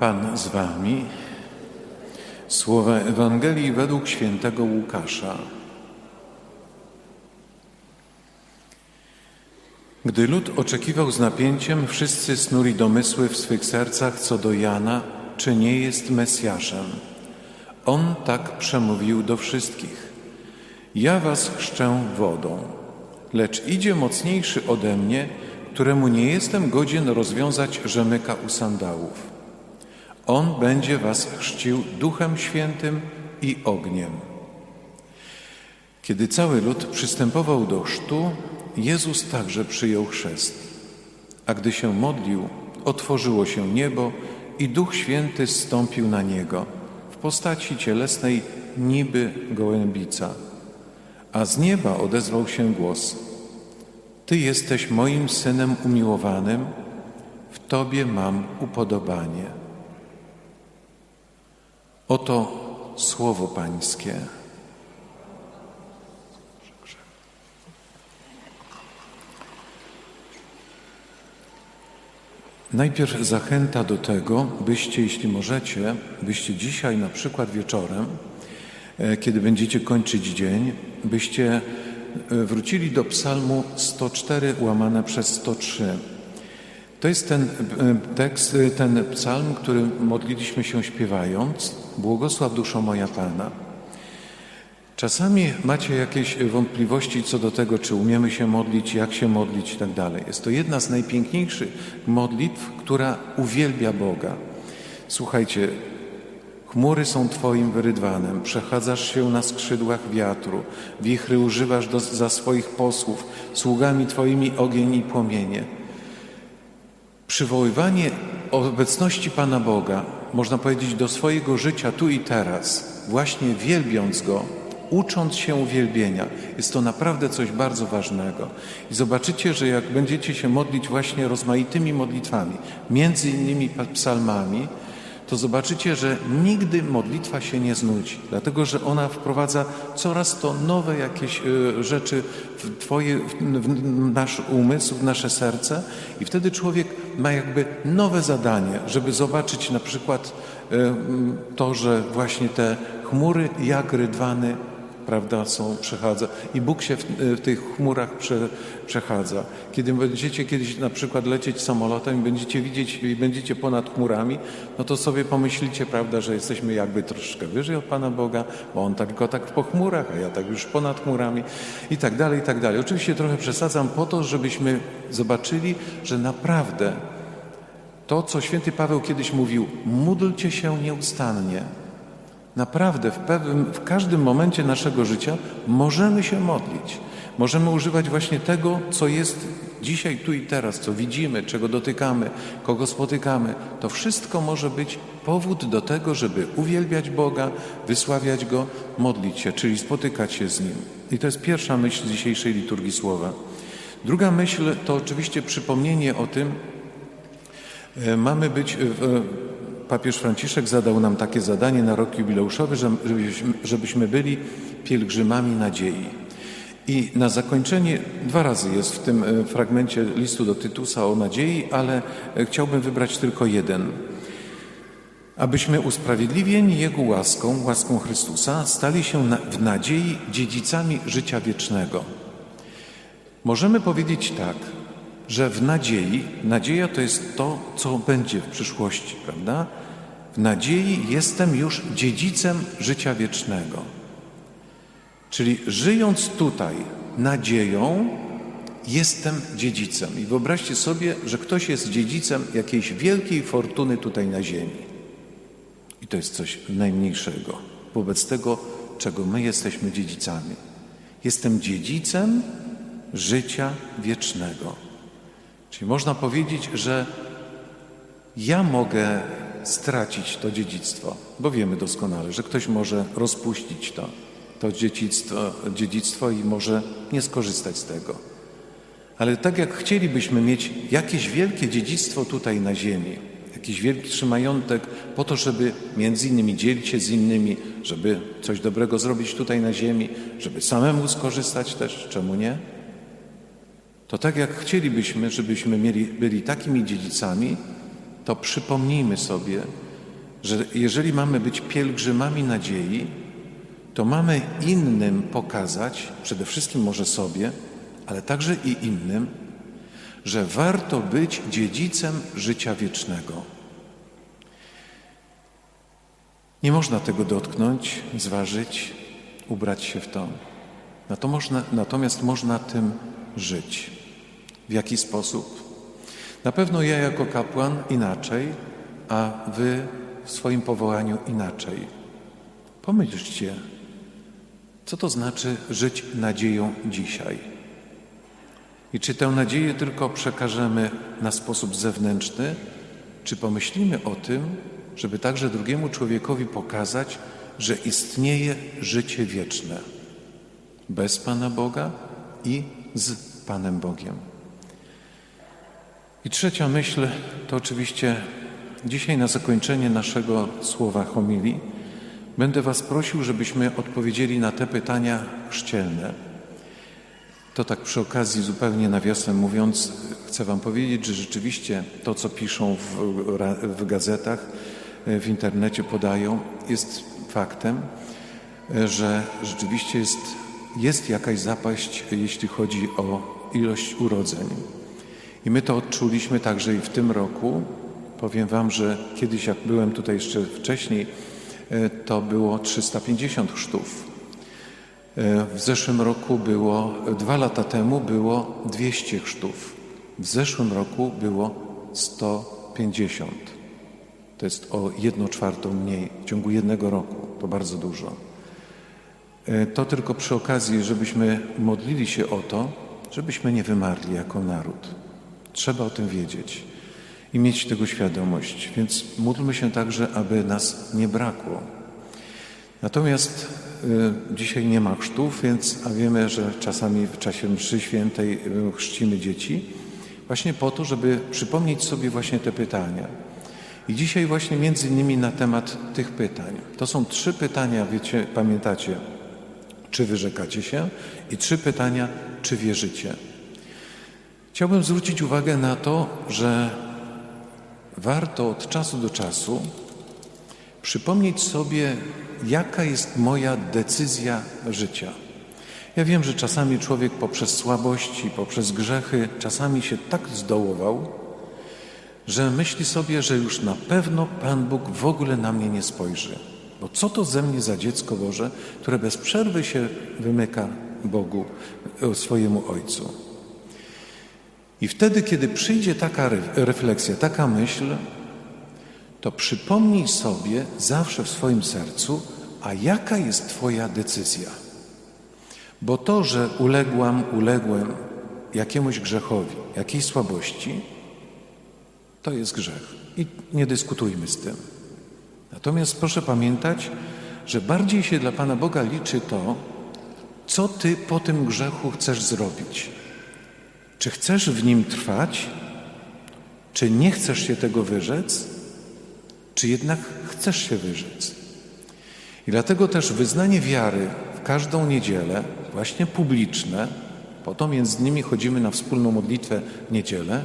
Pan z wami. Słowa Ewangelii według świętego Łukasza. Gdy lud oczekiwał z napięciem, wszyscy snuli domysły w swych sercach co do Jana, czy nie jest Mesjaszem. On tak przemówił do wszystkich. Ja was chrzczę wodą, lecz idzie mocniejszy ode mnie, któremu nie jestem godzien rozwiązać rzemyka u sandałów. On będzie was chrzcił Duchem Świętym i ogniem. Kiedy cały lud przystępował do chrztu, Jezus także przyjął chrzest. A gdy się modlił, otworzyło się niebo i Duch Święty zstąpił na niego w postaci cielesnej niby gołębica. A z nieba odezwał się głos: Ty jesteś moim synem umiłowanym, w Tobie mam upodobanie. Oto słowo Pańskie. Najpierw zachęta do tego, byście, jeśli możecie, byście dzisiaj na przykład wieczorem, e, kiedy będziecie kończyć dzień, byście e, wrócili do psalmu 104 łamane przez 103. To jest ten e, tekst, ten psalm, który modliliśmy się śpiewając. Błogosław duszo moja Pana. Czasami macie jakieś wątpliwości co do tego, czy umiemy się modlić, jak się modlić i tak dalej. Jest to jedna z najpiękniejszych modlitw, która uwielbia Boga. Słuchajcie, chmury są Twoim wyrydwanem, przechadzasz się na skrzydłach wiatru, wichry używasz do, za swoich posłów, sługami Twoimi ogień i płomienie. Przywoływanie obecności Pana Boga, można powiedzieć, do swojego życia tu i teraz, właśnie wielbiąc Go, ucząc się uwielbienia. Jest to naprawdę coś bardzo ważnego. I zobaczycie, że jak będziecie się modlić właśnie rozmaitymi modlitwami, między innymi psalmami, to zobaczycie, że nigdy modlitwa się nie znudzi, dlatego że ona wprowadza coraz to nowe jakieś y, rzeczy w, twoje, w nasz umysł, w nasze serce i wtedy człowiek ma jakby nowe zadanie, żeby zobaczyć na przykład y, to, że właśnie te chmury jak rydwany prawda, są, przechadza. I Bóg się w, w tych chmurach prze, przechadza. Kiedy będziecie kiedyś na przykład lecieć samolotem i będziecie widzieć i będziecie ponad chmurami, no to sobie pomyślicie, prawda, że jesteśmy jakby troszeczkę wyżej od Pana Boga, bo On tylko tak po chmurach, a ja tak już ponad chmurami i tak dalej, i tak dalej. Oczywiście trochę przesadzam po to, żebyśmy zobaczyli, że naprawdę to, co święty Paweł kiedyś mówił, módlcie się nieustannie. Naprawdę w, pewnym, w każdym momencie naszego życia możemy się modlić. Możemy używać właśnie tego, co jest dzisiaj, tu i teraz, co widzimy, czego dotykamy, kogo spotykamy. To wszystko może być powód do tego, żeby uwielbiać Boga, wysławiać Go, modlić się, czyli spotykać się z Nim. I to jest pierwsza myśl dzisiejszej liturgii słowa. Druga myśl to oczywiście przypomnienie o tym, e, mamy być w, papież Franciszek zadał nam takie zadanie na rok jubileuszowy, żebyśmy, byli pielgrzymami nadziei. I na zakończenie dwa razy jest w tym e, fragmencie listu do Tytusa o nadziei, ale e, chciałbym wybrać tylko jeden. Abyśmy usprawiedliwieni Jego łaską, łaską Chrystusa, stali się w nadziei dziedzicami życia wiecznego. Możemy powiedzieć tak, że w nadziei, nadzieja to jest to, co będzie w przyszłości, prawda? W nadziei jestem już dziedzicem życia wiecznego. Czyli żyjąc tutaj nadzieją, jestem dziedzicem. I wyobraźcie sobie, że ktoś jest dziedzicem jakiejś wielkiej fortuny tutaj na ziemi. I to jest coś najmniejszego wobec tego, czego my jesteśmy dziedzicami. Jestem dziedzicem życia wiecznego. Czyli można powiedzieć, że ja mogę stracić to dziedzictwo, bo wiemy doskonale, że ktoś może rozpuścić to, to dziedzictwo, dziedzictwo i może nie skorzystać z tego. Ale tak jak chcielibyśmy mieć jakieś wielkie dziedzictwo tutaj na ziemi, jakiś wielki majątek po to, żeby między innymi dzielić się z innymi, żeby coś dobrego zrobić tutaj na ziemi, żeby samemu skorzystać też, czemu nie? To tak jak chcielibyśmy, żebyśmy mieli, byli takimi dziedzicami, to przypomnijmy sobie, że jeżeli mamy być pielgrzymami nadziei, to mamy innym pokazać, przede wszystkim może sobie, ale także i innym, że warto być dziedzicem życia wiecznego. Nie można tego dotknąć, zważyć, ubrać się w to. Natomiast można tym żyć. W jaki sposób? Na pewno ja jako kapłan inaczej, a wy w swoim powołaniu inaczej. Pomyślcie, co to znaczy żyć nadzieją dzisiaj? I czy tę nadzieję tylko przekażemy na sposób zewnętrzny, czy pomyślimy o tym, żeby także drugiemu człowiekowi pokazać, że istnieje życie wieczne bez Pana Boga i z Panem Bogiem. I trzecia myśl to oczywiście dzisiaj na zakończenie naszego słowa homilii będę Was prosił, żebyśmy odpowiedzieli na te pytania chrzcielne. To tak przy okazji, zupełnie nawiasem mówiąc, chcę Wam powiedzieć, że rzeczywiście to, co piszą w, w gazetach, w internecie podają, jest faktem, że rzeczywiście jest, jest jakaś zapaść, jeśli chodzi o ilość urodzeń. I my to odczuliśmy także i w tym roku. Powiem Wam, że kiedyś, jak byłem tutaj jeszcze wcześniej, to było 350 chrztów. W zeszłym roku było, dwa lata temu było 200 chrztów. W zeszłym roku było 150. To jest o jedną czwartą mniej w ciągu jednego roku. To bardzo dużo. To tylko przy okazji, żebyśmy modlili się o to, żebyśmy nie wymarli jako naród. Trzeba o tym wiedzieć i mieć tego świadomość. Więc módlmy się także, aby nas nie brakło. Natomiast y, dzisiaj nie ma chrztów, więc a wiemy, że czasami w czasie mszy świętej y, chrzcimy dzieci, właśnie po to, żeby przypomnieć sobie właśnie te pytania. I dzisiaj właśnie między innymi na temat tych pytań. To są trzy pytania, wiecie, pamiętacie, czy wyrzekacie się i trzy pytania, czy wierzycie. Chciałbym zwrócić uwagę na to, że warto od czasu do czasu przypomnieć sobie, jaka jest moja decyzja życia. Ja wiem, że czasami człowiek poprzez słabości, poprzez grzechy, czasami się tak zdołował, że myśli sobie, że już na pewno Pan Bóg w ogóle na mnie nie spojrzy. Bo co to ze mnie za dziecko Boże, które bez przerwy się wymyka Bogu, e, swojemu Ojcu. I wtedy, kiedy przyjdzie taka refleksja, taka myśl, to przypomnij sobie zawsze w swoim sercu, a jaka jest Twoja decyzja. Bo to, że uległam, uległem jakiemuś grzechowi, jakiejś słabości, to jest grzech. I nie dyskutujmy z tym. Natomiast proszę pamiętać, że bardziej się dla Pana Boga liczy to, co Ty po tym grzechu chcesz zrobić. Czy chcesz w nim trwać? Czy nie chcesz się tego wyrzec? Czy jednak chcesz się wyrzec? I dlatego też wyznanie wiary w każdą niedzielę, właśnie publiczne, po to między nimi chodzimy na wspólną modlitwę w niedzielę,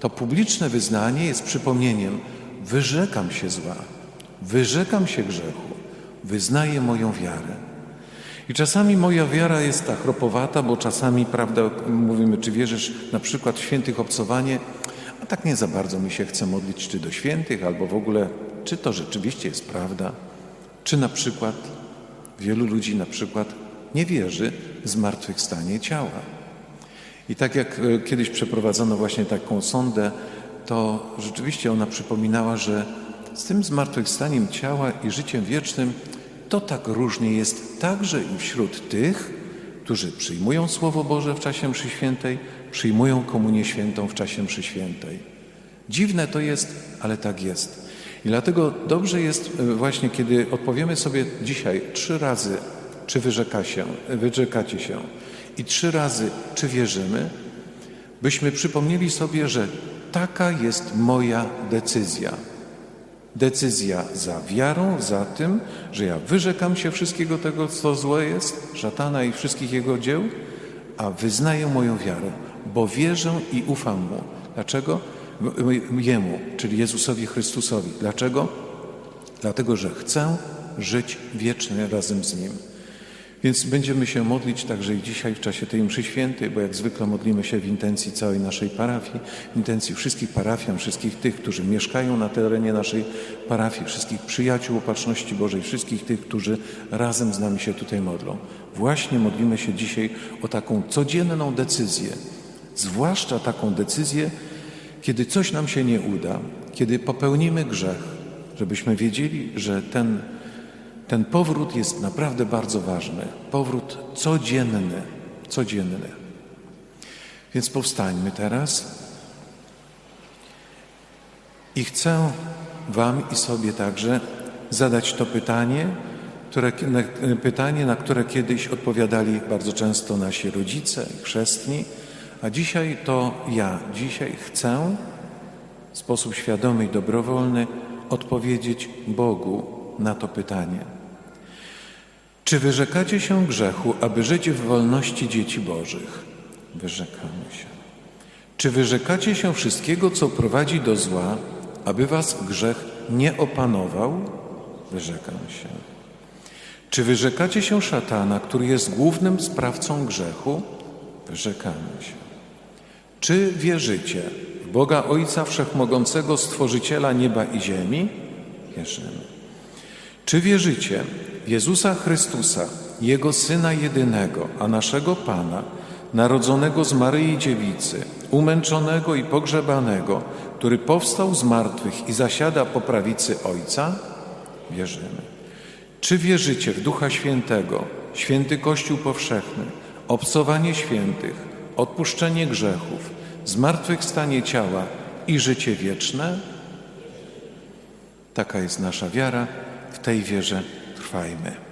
to publiczne wyznanie jest przypomnieniem: wyrzekam się zła, wyrzekam się grzechu, wyznaję moją wiarę. I czasami moja wiara jest ta chropowata, bo czasami, prawda, mówimy, czy wierzysz na przykład w świętych obcowanie, a tak nie za bardzo mi się chce modlić czy do świętych, albo w ogóle, czy to rzeczywiście jest prawda, czy na przykład wielu ludzi na przykład nie wierzy w zmartwychwstanie ciała. I tak jak e, kiedyś przeprowadzono właśnie taką sondę, to rzeczywiście ona przypominała, że z tym zmartwychwstaniem ciała i życiem wiecznym to tak różnie jest także i wśród tych, którzy przyjmują Słowo Boże w czasie mszy świętej, przyjmują komunię świętą w czasie mszy świętej. Dziwne to jest, ale tak jest. I dlatego dobrze jest e, właśnie, kiedy odpowiemy sobie dzisiaj trzy razy, czy wyrzeka się, wyrzekacie się i trzy razy, czy wierzymy, byśmy przypomnieli sobie, że taka jest moja decyzja. Decyzja za wiarą, za tym, że ja wyrzekam się wszystkiego tego, co złe jest, szatana i wszystkich jego dzieł, a wyznaję moją wiarę, bo wierzę i ufam Mu. Dlaczego? Jemu, czyli Jezusowi Chrystusowi. Dlaczego? dlatego że chcę żyć wiecznie razem z Nim. Więc będziemy się modlić także i dzisiaj w czasie tej mszy świętej, bo jak zwykle modlimy się w intencji całej naszej parafii, w intencji wszystkich parafian, wszystkich tych, którzy mieszkają na terenie naszej parafii, wszystkich przyjaciół Opatrzności Bożej, wszystkich tych, którzy razem z nami się tutaj modlą. Właśnie modlimy się dzisiaj o taką codzienną decyzję, zwłaszcza taką decyzję, kiedy coś nam się nie uda, kiedy popełnimy grzech, żebyśmy wiedzieli, że ten ten powrót jest naprawdę bardzo ważny. Powrót codzienny, codzienny. Więc powstańmy teraz. I chcę Wam i sobie także zadać to pytanie, które, na, pytanie, na które kiedyś odpowiadali bardzo często nasi rodzice chrzestni, a dzisiaj to ja. Dzisiaj chcę w sposób świadomy i dobrowolny odpowiedzieć Bogu na to pytanie. Czy wyrzekacie się grzechu, aby żyć w wolności dzieci Bożych? Wyrzekamy się. Czy wyrzekacie się wszystkiego, co prowadzi do zła, aby was grzech nie opanował? Wyrzekam się. Czy wyrzekacie się szatana, który jest głównym sprawcą grzechu? Wyrzekamy się. Czy wierzycie w Boga Ojca Wszechmogącego, Stworzyciela nieba i ziemi? Wierzymy. Czy wierzycie Jezusa Chrystusa, Jego Syna jedynego, a naszego Pana, narodzonego z Maryi Dziewicy, umęczonego i pogrzebanego, który powstał z martwych i zasiada po prawicy Ojca? Wierzymy. Czy wierzycie w Ducha Świętego, święty Kościół powszechny, obcowanie świętych, odpuszczenie grzechów, zmartwychwstanie ciała i życie wieczne? Taka jest nasza wiara, w tej wierze trwajmy.